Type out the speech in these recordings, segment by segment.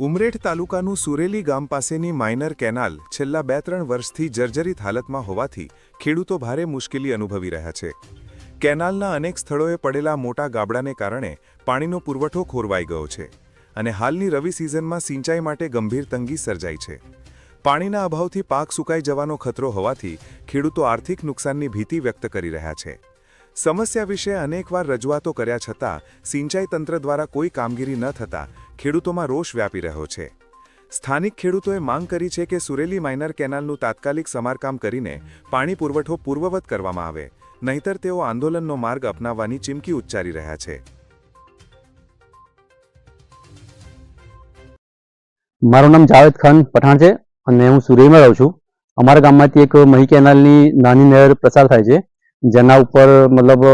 ઉમરેઠ તાલુકાનું સુરેલી ગામ પાસેની માઇનર કેનાલ છેલ્લા બે ત્રણ વર્ષથી જર્જરિત હાલતમાં હોવાથી ખેડૂતો ભારે મુશ્કેલી અનુભવી રહ્યા છે. કેનાલના અનેક સ્થળોએ પડેલા મોટા ગાબડાને કારણે પાણીનો પુરવઠો ખોરવાઈ ગયો છે અને હાલની રવિ સિઝનમાં સિંચાઈ માટે ગંભીર તંગી સર્જાઈ છે. પાણીના અભાવથી પાક સુકાઈ જવાનો ખતરો હોવાથી ખેડૂતો આર્થિક નુકસાનની ભીતિ વ્યક્ત કરી રહ્યા છે. સમસ્યા વિશે અનેકવાર રજૂઆતો કર્યા છતાં, સિંચાઈ તંત્ર દ્વારા કોઈ કામગીરી ન થતાં ખેડૂતોમાં રોષ વ્યાપી રહ્યો છે. સ્થાનિક ખેડૂતોએ માંગ કરી છે કે સુરેલી માઇનર કેનાલનું તાત્કાલિક સમારકામ કરીને પાણી પુરવઠો પૂર્વવત કરવામાં આવે, નહીંતર તેઓ આંદોલનનો માર્ગ અપનાવવાની ચીમકી ઉચ્ચારી રહ્યા છે. મારું નામ જાવેદ ખાન પઠાણ છે અને હું સુરેલીમાં રહું છું. અમારા ગામમાંથી એક મહી કેનાલની નાની નહેર પસાર થાય છે. જેના ઉપર મતલબ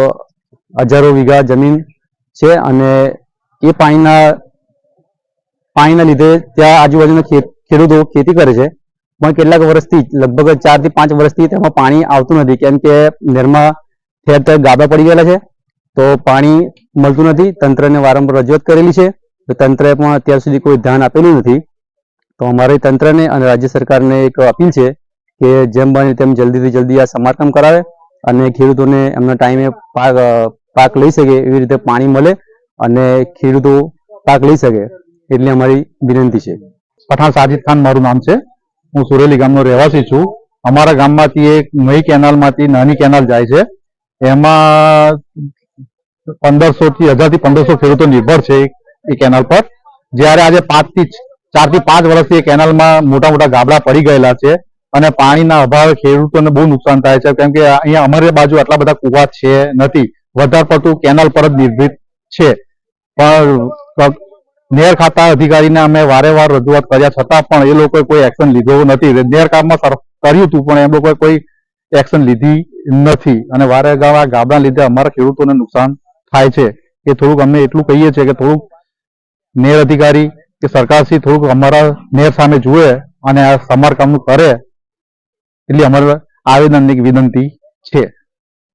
હજારો વીઘા જમીન છે અને એ પાણીના પાણીના લીધે ત્યાં આજુબાજુના ખેડૂતો ખેતી કરે છે. પણ કેટલાક વર્ષથી, લગભગ ચારથી પાંચ વર્ષથી તેમાં પાણી આવતું નથી. કેમ કે નહેરમાં ઠેર ઠેર ગાબા પડી ગયેલા છે. તો પાણી મળતું નથી. તંત્રને વારંવાર રજૂઆત કરેલી છે. તો તંત્રએ પણ અત્યાર સુધી કોઈ ધ્યાન આપેલું નથી. તો અમારે તંત્રને અને રાજ્ય સરકારને એક અપીલ છે કે જેમ બને તેમ જલ્દીથી જલ્દી આ સમારકામ કરાવે. અને ખેડૂતોને એમના ટાઈમે પાક પાક લઈ શકે એવી રીતે પાણી મળે અને ખેડૂતો પાક લઈ શકે એટલી અમારી વિનંતી છે. પઠાણ સાજિદ ખાન મારું નામ છે. હું સુરેલી ગામનો રહેવાસી છું. અમારા ગામમાંથી એક મહી કેનાલમાંથી નાની કેનાલ જાય છે. એમાં પંદરસો થી હજાર પંદરસો ખેડૂતો નિર્ભર છે એ- કેનાલ પર. જ્યારે આજે પાંચથી ચારથી પાંચ વર્ષથી એ કેનાલમાં મોટા મોટા ગાબડા પડી ગયેલા છે અને પાણીના અભાવે ખેડૂતોને બહુ નુકસાન થાય છે. કેમ કે અહીંયા અમારી બાજુ આટલા બધા કુવા છે નથી. વધારે પડતું કેનાલ પર જ નિર્ભિત છે. પણ નેર ખાતા અધિકારીને અમે વારે વાર રજૂઆત કર્યા. છતાં પણ એ લોકોએ કોઈ એક્શન લીધો નથી. નેર કામમાં કર્યું હતું, પણ એ લોકોએ કોઈ એક્શન લીધી નથી. અને વારે ગાળા ગાબડા લીધે અમારા ખેડૂતોને નુકસાન થાય છે. એ થોડુંક અમે એટલું કહીએ છીએ કે થોડુંક નેર અધિકારી કે સરકારશ્રી થોડુંક અમારા નેર સામે જુએ અને આ સમારકામનું કરે. એટલી અમારે આવેદનની વિનંતી છે.